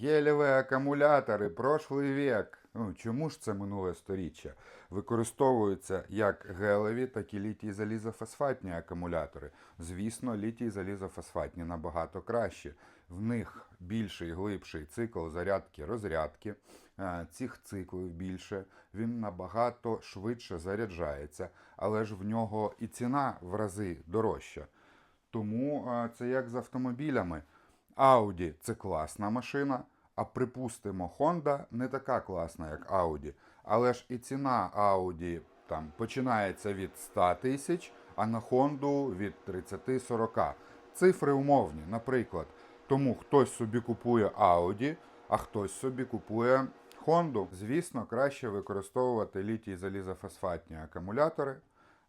Гелеві акумулятори, прошлий век. Ну, чому ж це минуле сторіччя? Використовуються як гелеві, так і літій залізофосфатні акумулятори. Звісно, літій залізофосфатні набагато краще. В них більший глибший цикл зарядки розрядки. Цих циклів більше, він набагато швидше заряджається, але ж в нього і ціна в рази дорожча. Тому це як з автомобілями. Audi це класна машина, а припустимо, Honda не така класна, як Audi. Але ж і ціна Audi там починається від 100 тисяч, а на Honda від 30-40. Цифри умовні, наприклад. Тому хтось собі купує Audi, а хтось собі купує Honda. Звісно, краще використовувати літій залізофосфатні акумулятори,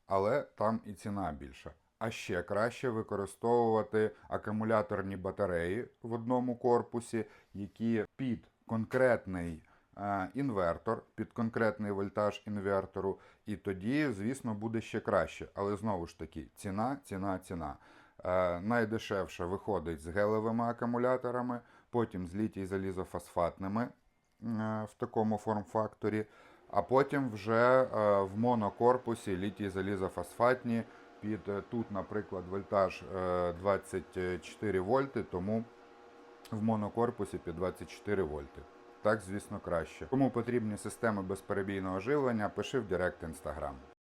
але там і ціна більша. А ще краще використовувати акумуляторні батареї в одному корпусі, які під конкретний е, інвертор, під конкретний вольтаж інвертору, і тоді, звісно, буде ще краще. Але знову ж таки, ціна, ціна, ціна. Е, найдешевше виходить з гелевими акумуляторами, потім з літій залізофосфатними е, в такому форм-факторі, а потім вже в монокорпусі літій залізофосфатні під е, тут, наприклад, вольтаж е, 24 вольти, тому в монокорпусі під 24 вольти. Так, звісно, краще. Кому потрібні системи безперебійного живлення, пиши в Директ Інстаграм.